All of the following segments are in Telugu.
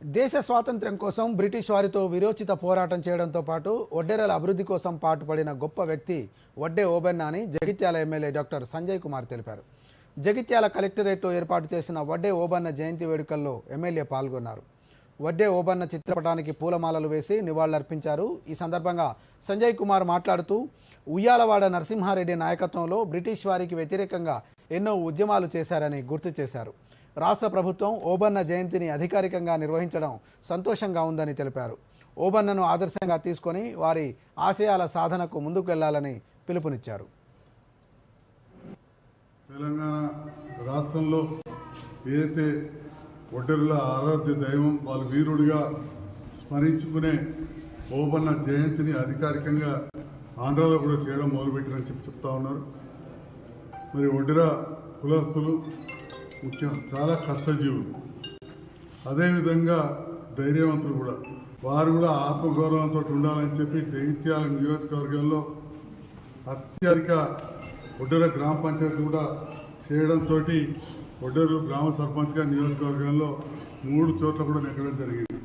దేశ స్వాతంత్ర్యం కోసం బ్రిటిష్ వారితో విరోచిత పోరాటం చేయడంతో పాటు ఒడ్డెరల అభివృద్ధి కోసం పాటుపడిన గొప్ప వ్యక్తి వడ్డే ఓబెన్న అని జగిత్యాల ఎమ్మెల్యే డాక్టర్ సంజయ్ కుమార్ తెలిపారు. జగిత్యాల కలెక్టరేట్లో ఏర్పాటు చేసిన వడ్డే ఓబన్న జయంతి వేడుకల్లో ఎమ్మెల్యే పాల్గొన్నారు. వడ్డే ఓబన్న చిత్రపటానికి పూలమాలలు వేసి నివాళులర్పించారు. ఈ సందర్భంగా సంజయ్ కుమార్ మాట్లాడుతూ ఉయ్యాలవాడ నరసింహారెడ్డి నాయకత్వంలో బ్రిటిష్ వారికి వ్యతిరేకంగా ఎన్నో ఉద్యమాలు చేశారని గుర్తు చేశారు. రాష్ట్ర ప్రభుత్వం ఓబన్న జయంతిని అధికారికంగా నిర్వహించడం సంతోషంగా ఉందని తెలిపారు. ఓబన్నను ఆదర్శంగా తీసుకొని వారి ఆశయాల సాధనకు ముందుకు వెళ్ళాలని పిలుపునిచ్చారు. తెలంగాణ రాష్ట్రంలో ఏదైతే ఒడ్డెరుల ఆరాధ్య దైవం వాళ్ళు వీరుడిగా స్మరించుకునే ఓబన్న జయంతిని అధికారికంగా ఆంధ్రాలో కూడా చేయడం మొదలుపెట్టినని చెప్పి చెప్తా ఉన్నారు. మరి ఒడ్డెర కులస్తులు ముఖ్యం. చాలా కష్టజీవులు అదేవిధంగా ధైర్యవంతులు కూడా. వారు కూడా ఆత్మగౌరవంతో ఉండాలని చెప్పి జగిత్యాల నియోజకవర్గంలో అత్యధిక ఒడ్డెర గ్రామ పంచాయతీ కూడా చేయడంతో ఒడ్డెరు గ్రామ సర్పంచ్గా నియోజకవర్గంలో మూడు చోట్ల కూడా నెగ్గడం జరిగింది.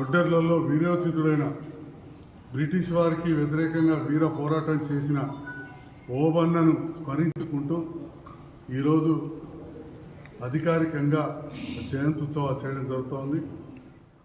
ఒడ్డెర్లలో వీరోచితుడైన బ్రిటిష్ వారికి వ్యతిరేకంగా వీర పోరాటం చేసిన ఓబన్నను స్మరించుకుంటూ ఈరోజు అధికారికంగా జయంత్యుత్సవాలు చేయడం జరుగుతోంది.